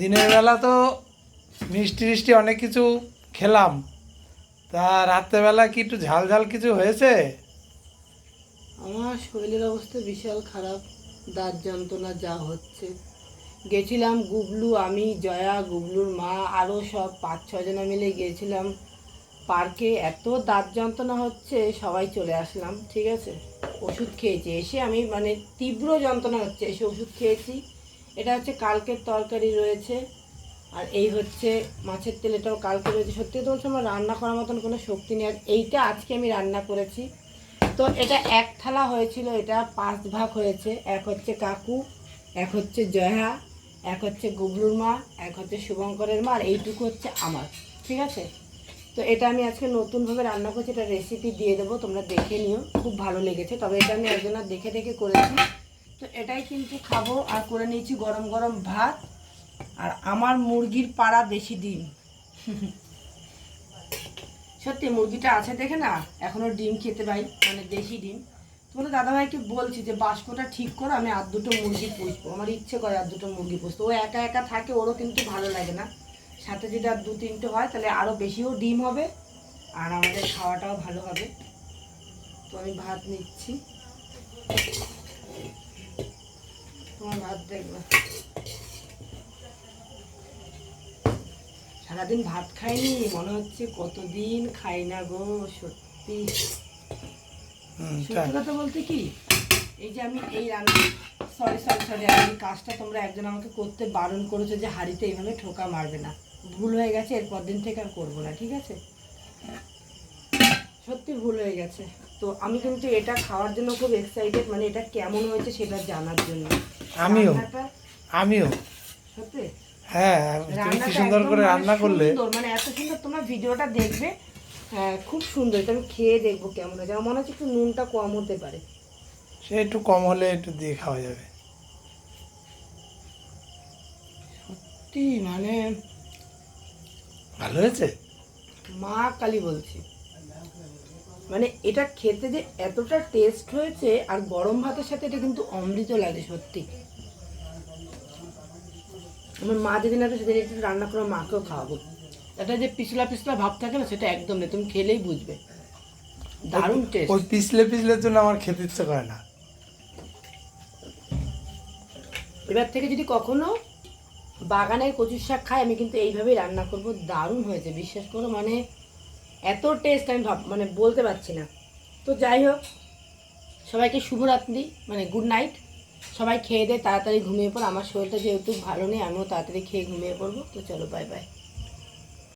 দিনের বেলা তো মিষ্টি মিষ্টি অনেক কিছু খেলাম। তা রাত্রেবেলা কি একটু ঝাল ঝাল কিছু হয়েছে? আমার শরীরের অবস্থা বিশাল খারাপ, দাঁত যন্ত্রণা যা হচ্ছে। গেছিলাম গুবলু, আমি, জয়া, গুবলুর মা আরও সব পাঁচ ছজনা মিলে গিয়েছিলাম পার্কে এত দাঁত যন্ত্রণা হচ্ছে, সবাই চলে আসলাম, ঠিক আছে? ওষুধ খেয়েছি, এসে আমি মানে তীব্র যন্ত্রণা হচ্ছে, এসে ওষুধ খেয়েছি। এটা হচ্ছে কালকের তরকারি রয়েছে। আর এই হচ্ছে মাছের তেল, এটাও কালকে রয়েছে। সত্যি তো বলছি আমার রান্না করার মতন কোনো শক্তি নেই। আর এইটা আজকে আমি রান্না করেছি। তো এটা এক থালা হয়েছিল, এটা পাঁচ ভাগ হয়েছে। এক হচ্ছে কাকু, এক হচ্ছে জয়া, এক হচ্ছে গুবলুর মা, এক হচ্ছে শুভঙ্করের মা, আর এইটুকু হচ্ছে আমার। ঠিক আছে? তো এটা আমি আজকে নতুনভাবে রান্না করছি, এটা রেসিপি দিয়ে দেবো, তোমরা দেখে নিও। খুব ভালো লেগেছে, তবে এটা আমি একজনের দেখে দেখে করেছি। তো এটাই কিন্তু খাব আর করে নিয়েছি গরম গরম ভাত আর আমার মুরগির পাড়া বেশি ডিম। সত্যি, মুরগিটা আছে দেখে না? এখনও ডিম খেতে পাই মানে দেশি ডিম। তোমাদের দাদাভাইকে বলছি যে বাস্কটা ঠিক করো, আমি আর দুটো মুরগি পুষবো। আমার ইচ্ছে করে আর দুটো মুরগি পুষতে। ও একা একা থাকে, ওরও কিন্তু ভালো লাগে না। সাথে যদি আর দু তিনটে হয়, তাহলে আরও বেশিও ডিম হবে আর আমাদের খাওয়াটাও ভালো হবে। তো আমি ভাত নিচ্ছি। তোমার ভাত দেখবে। সারাদিন ভাত খাইনি মনে হচ্ছে কতদিন খাই না গো সত্যি। সত্যি কথা বলতে কি এই যে আমি এই রান্না সরি সরি সরি এই কাজটা তোমরা একজন আমাকে করতে বারণ করেছ যে হাঁড়িতে এইভাবে ঠোকা মারবে না। ভুল হয়ে গেছে এরপর দিন থেকে আর করব না ঠিক আছে? সত্যি ভুল হয়ে গেছে। তো আমি কিন্তু এটা খাওয়ার জন্য খুব এক্সাইটেড মানে এটা কেমন হয়েছে সেটা জানার জন্য। আমিও। আমিও। সত্যি? হ্যাঁ তুমি কি সুন্দর করে মানে রান্না করলে। মানে এত সুন্দর তোমরা ভিডিওটা দেখবে হ্যাঁ, খুব সুন্দর এটা আমি খেয়ে দেখব কেমন হয়েছে। আমার মনে হচ্ছে একটু নুনটা কম হতে পারে। সে একটু কম হলে একটু দিয়ে খাওয়া যাবে। সত্যি মানে ভালো হয়েছে? মা কালী বলছি। মানে এটা খেতে যে এতটা টেস্ট হয়েছে আর গরম ভাতের সাথে এটা কিন্তু অমৃত লাগে সত্যি। আমার মা যেদিন একটা সেদিন একটু রান্না করে মাকেও খাওয়াবো। এটা যে পিছলা পিছলা ভাব থাকে না সেটা একদম নেই তুমি খেলেই বুঝবে। দারুণ টেস্ট ওই পিছলে পিছলের জন্য আমার খেতে ইচ্ছে করে না। এবার থেকে যদি কখনো বাগানের কচুর শাক খাই আমি কিন্তু এইভাবেই রান্না করব। দারুণ হয়েছে বিশ্বাস করো মানে এত টেস্ট আমি ভাব মানে বলতে পারছি না। তো যাই হোক, সবাইকে শুভরাত্রি মানে গুড নাইট সবাই খেয়ে দেয় তাড়াতাড়ি ঘুমিয়ে পড়ো। আমার শরীরটা যেহেতু ভালো নেই, আমিও তাড়াতাড়ি খেয়ে ঘুমিয়ে পড়ব। তো চলো বাই বাই